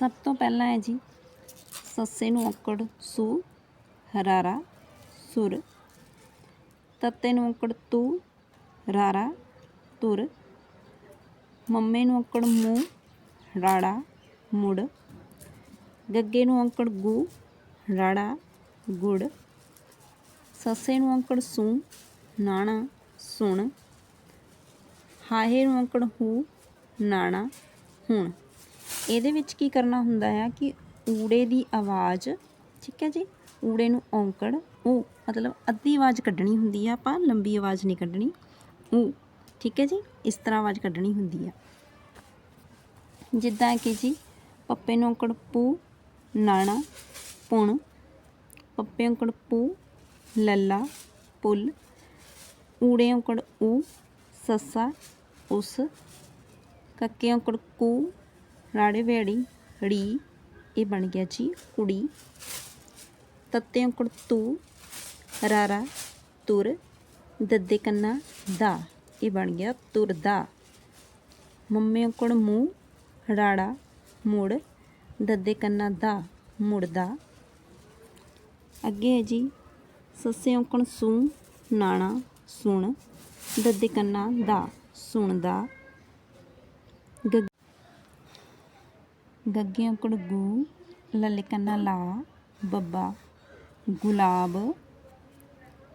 ਸਭ ਤੋਂ ਪਹਿਲਾਂ ਹੈ ਜੀ ਸੱਸੇ ਨੂੰ ਔਕੜ ਸੂ, ਹਰਾਰਾ, ਸੁਰ। ਤੱਤੇ ਨੂੰ ਔਕੜ ਤੂ, ਰਾਰਾ, ਤੁਰ। ਮੰਮੇ ਨੂੰ ਔਕੜ ਮੂੰਹ ਰਾੜਾ, ਮੁੜ। ਗੱਗੇ ਨੂੰ ਔਕੜ ਗੂ, ਰਾੜਾ, ਗੁੜ। ਸੱਸੇ ਨੂੰ ਔਕੜ ਸੂ, ਨਾਣਾ, ਸੁਣ। ਹਾਹੇ ਨੂੰ ਔਕੜ ਹੂ, ਨਾਣਾ, ਹੁਣ। ਇਹਦੇ ਵਿੱਚ ਕੀ ਕਰਨਾ ਹੁੰਦਾ ਆ ਕਿ ਊੜੇ ਦੀ ਆਵਾਜ਼, ਠੀਕ ਹੈ ਜੀ? ਊੜੇ ਨੂੰ ਔਂਕੜ ਉਹ ਮਤਲਬ ਅੱਧੀ ਆਵਾਜ਼ ਕੱਢਣੀ ਹੁੰਦੀ ਆ ਆਪਾਂ, ਲੰਬੀ ਆਵਾਜ਼ ਨਹੀਂ ਕੱਢਣੀ ਉਹ ਠੀਕ ਹੈ ਜੀ? ਇਸ ਤਰ੍ਹਾਂ ਆਵਾਜ਼ ਕੱਢਣੀ ਹੁੰਦੀ ਆ। ਜਿੱਦਾਂ ਕਿ ਜੀ, ਪੱਪੇ ਨੂੰ ਔਂਕੜ ਪੂ, ਨਾਣਾ, ਪੁਣ, ਪੱਪੇ ਔਂਕੜ ਪੂ, ਲੱਲਾ, ਪੁੱਲ, ਊੜੇ ਔਂਕੜ ਊ, ਸੱਸਾ, ਉਸ, ਕੱਕੇ ਔਂਕੜ ਕੂ ਰਾੜੇ ਵੇੜੀ ੜੀ ਇਹ ਬਣ ਗਿਆ ਜੀ ਕੁੜੀ। ਤੱਤੇ ਔਂਕੜ ਤੂ, ਰਾਰਾ, ਤੁਰ, ਦੱਦੇ ਕੰਨਾ ਦਾ, ਇਹ ਬਣ ਗਿਆ ਤੁਰ ਦਾ। ਮੰਮੇ ਔਂਕੜ ਮੂੰਹ, ਰਾੜਾ, ਮੁੜ, ਦੱਦੇ ਕੰਨਾ ਦਾ ਮੁੜਦਾ ਅੱਗੇ ਹੈ ਜੀ ਸੱਸੇ ਔਂਕੜ ਸੂ, ਨਾਣਾ, ਸੁਣ, ਦੱਦੇ ਕੰਨਾ ਦਾ, ਸੁਣਦਾ ਗੱਗ ਗੱਗੇ ਔਂਕੜ ਗੂ ਲੱਲੇ ਕੰਨਾ ਲਾ, ਬੱਬਾ, ਗੁਲਾਬ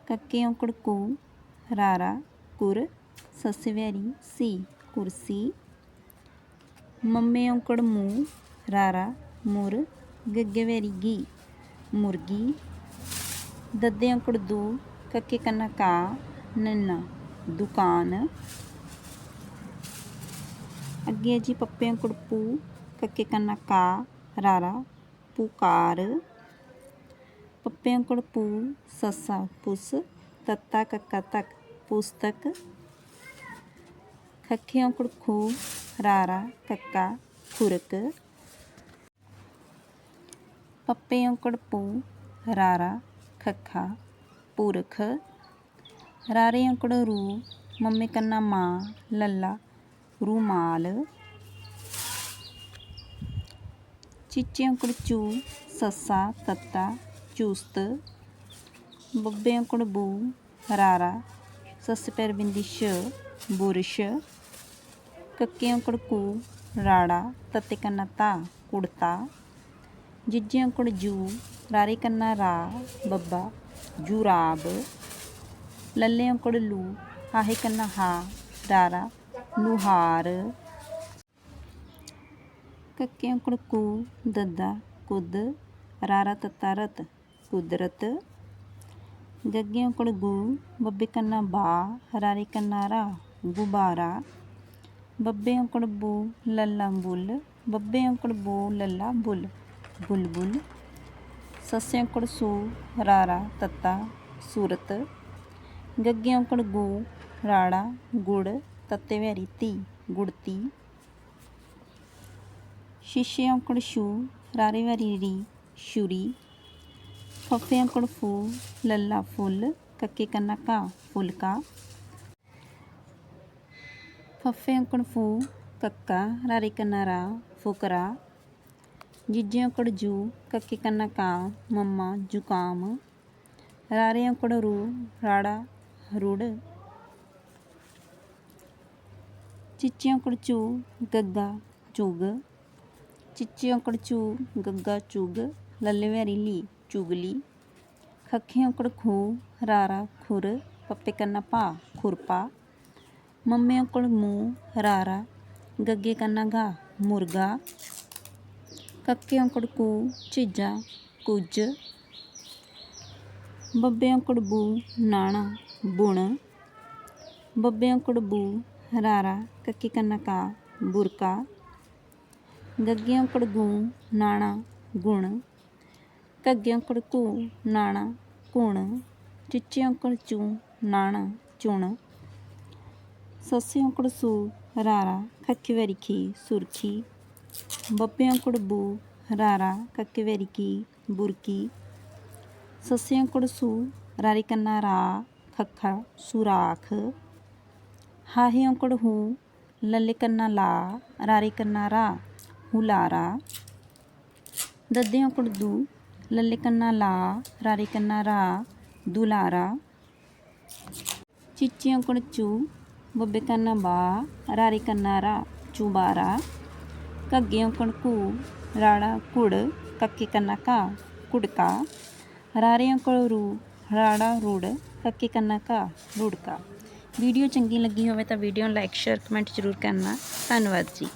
ਕੱਕੇ ਔਂਕੜ ਕੂ ਰਾਰਾ, ਕੁਰ ਸੱਸੇ ਵੈਰੀ ਸੀ, ਕੁਰਸੀ ਮੰਮੇ ਔਂਕੜ ਮੂੰਹ ਰਾਰਾ, ਮੁਰ ਗੱਗੇ ਵੈਰੀ ਗੀ, ਮੁਰਗੀ ਦੱਦੇ ਔਂਕੜ ਦੂ ਕੱਕੇ ਕੰਨਾ ਕਾ, ਨੰਨਾ, ਦੁਕਾਨ, ਅੱਗੇ ਜੀ ਪੱਪੇ ਔਂਕੜ ਪੂ ਕੱਕੇ ਕੰਨਾ ਕਾ ਰਾਰਾ, ਪੁਕਾਰ ਪੱਪੇ ਔਂਕੜ ਪੂ, ਸੱਸਾ ਪੁਸ, ਤੱਤਾ ਕੱਕਾ ਤੱਕ, ਪੁਸਤਕ ਖੱਖੇ ਔਂਕੜ ਖੂ, ਰਾਰਾ, ਕੱਕਾ, ਖੁਰਕ ਪੱਪੇ ਔਂਕੜ ਪੂ, ਰਾਰਾ, ਖੱਖਾ, ਪੁਰਖ ਰਾਰੇ ਔਂਕੜ ਰੂ ਮੰਮੇ ਕੰਨਾ ਮਾਂ, ਲੱਲਾ, ਰੂਮਾਲ ਚੀਚੇ ਔਂਕੜ ਚੂ, ਸੱਸਾ, ਤੱਤਾ, ਚੁਸਤ ਬੱਬੇ ਔਂਕੜ ਬੂ, ਰਾਰਾ, ਸੱਸ ਪੈਰ ਬਿੰਦੀ ਸ਼, ਬੁਰਸ਼ ਕੱਕੇ ਔਂਕੜ ਕੂ, ਰਾੜਾ, ਤੱਤੇ ਕੰਨਾ ਤਾ, ਕੁੜਤਾ ਜਿੱਜੇ ਔਂਕੜ ਜੂ, ਰਾਰੇ ਕੰਨਾ ਰਾ, ਬੱਬਾ, ਜੁਰਾਬ ਲੱਲੇ ਔਂਕੜ ਲੂ, ਆਹੇ ਕੰਨਾ ਹਾ, ਰਾਰਾ ਲੁਹਾਰ ਕੱਕੇ ਔਂਕੜ ਕੂ, ਦੱਦਾ, ਕੁਦ, ਰਾਰਾ ਤੱਤਾ ਰਤ, ਕੁਦਰਤ। ਗੱਗੇ ਔਂਕੜ ਗੂ, ਬੱਬੇ ਕੰਨਾ ਬਾ, ਰਾਰੇ ਕੰਨਾ ਰਾ, ਗੁਬਾਰਾ। ਬੱਬੇ ਔਂਕੜ ਬੂ, ਲੱਲਾ ਬੁੱਲ ਬੱਬੇ ਔਂਕੜ ਬੂ, ਲੱਲਾ ਬੁੱਲ, ਬੁਲਬੁਲ। ਸੱਸੇ ਔਂਕੜ ਸੂ, ਰਾਰਾ ਤੱਤਾ, ਸੂਰਤ। ਗੱਗੇ ਔਂਕੜ ਗੂ, ਰਾੜਾ, ਗੁੜ, ਤੱਤੇ ਵੈਰੀ ਤੀ ਗੁੜਤੀ। ਸ਼ੀਸ਼ੇ ਔਂਕੜ ਛੂ ਰਾਰੇ ਵਾਰੀ ਰੀ, ਛੁਰੀ ਫੱਫੇ ਔਂਕੜ ਫੂ, ਲੱਲਾ ਫੁੱਲ ਕੱਕੇ ਕੰਨਾ ਕਾ ਫੁਲਕਾ। ਫੱਫੇ ਔਂਕੜ ਫੂ, ਕੱਕਾ ਰਾਰੇ ਕੰਨਾ ਰਾ, ਫੁਕਰਾ। ਜਿੱਜੇ ਔਂਕੜ ਜੂ ਕੱਕੇ ਕੰਨਾ ਕਾ ਮੰਮਾ, ਜ਼ੁਕਾਮ। ਰਾਰੇ ਔਂਕੜ ਰੂ, ਰਾੜਾ, ਰੁੜ। ਚਿੱਚੇ ਔਂਕੜ ਚੂ, ਗੱਗਾ, ਚੁਗ। ਚਿੱਚੇ ਔਂਕੜ ਚੂ ਗੱਗਾ ਚੁਗ, ਲੱਲੇ ਵੈਰੀ ਲੀ, ਚੁਗਲੀ, ਖੱਖੇ ਔਂਕੜ ਖੂ ਹਰਾਰਾ ਖੁਰ, ਪੱਪੇ ਕੰਨਾ ਪਾ ਖੁਰਪਾ, ਮੰਮੇ ਔਂਕੜ ਮੂੰਹ ਰਾਰਾ ਗੱਗੇ ਕੰਨਾ ਗਾ ਮੁਰਗਾ, ਕੱਕੇ ਔਂਕੜ ਕੂ ਝਿੱਜਾ ਕੁਝ ਬੱਬੇ ਔਂਕੜ ਬੂ ਨਾਣਾ, ਬੁਣ, ਬੱਬੇ ਔਂਕੜ ਬੂ ਰਾਰਾ ਕੱਕੇ ਕੰਨਾ ਕਾ ਬੁਰਕਾ ਗੱਗੇ ਔਂਕੜ ਗੂ, ਨਾਣਾ, ਗੁਣ। ਘੱਗੇ ਔਂਕੜ ਘੂ ਨਾਣਾ, ਘੁਣ। ਚਿੱਚੇ ਔਂਕੜ ਚੂ, ਨਾਣਾ, ਚੁਣ। ਸੱਸੇ ਔਂਕੜ ਸੂ, ਰਾਰਾ ਖੱਖੇ ਵੈਰੀ ਸੁਰਖੀ। ਬੱਬੇ ਔਂਕੜ ਬੂ, ਰਾਰਾ ਕੱਕੇ ਵੈਰੀ ਬੁਰਕੀ। ਸੱਸੇ ਔਂਕੜ ਸੂ, ਰਾਰੀ ਕੰਨਾ, ਰਾ, ਖੱਖਾ, ਸੁਰਾਖ। ਹਾਹੇ ਔਂਕੜ ਹੂ, ਲੱਲੇ ਕੰਨਾ, ਲਾ, ਰਾਰੇ ਕੰਨਾ, ਰਾ। ਹੁਲਾਰਾ ਦੱਦੇ ਔਂਕੜ ਦੂ ਲੱਲੇ ਕੰਨਾ ਲਾ, ਰਾਰੇ ਕੰਨਾ ਰਾ, ਦੁਲਾਰਾ ਚੀਚੀ ਔਂਕੜ ਚੂ, ਬੱਬੇ ਕੰਨਾ ਬਾ, ਰਾਰੇ ਕੰਨਾ ਰਾ, ਚੁਬਾਰਾ ਘੱਗੇ ਔਂਕੜ ਘੂ, ਰਾੜਾ ਕੁੜ, ਕੱਕੇ ਕੰਨਾ ਕਾ ਕੁੜਕਾ ਰਾਰੇ ਔਂਕੜ ਰੂ, ਰਾੜਾ ਰੁੜ, ਕੱਕੇ ਕੰਨਾ ਕਾ ਰੁੜਕਾ। ਵੀਡੀਓ ਚੰਗੀ ਲੱਗੀ ਹੋਵੇ ਤਾਂ ਵੀਡੀਓ ਨੂੰ ਲਾਈਕ, ਸ਼ੇਅਰ, ਕਮੈਂਟ ਜ਼ਰੂਰ ਕਰਨਾ। ਧੰਨਵਾਦ ਜੀ।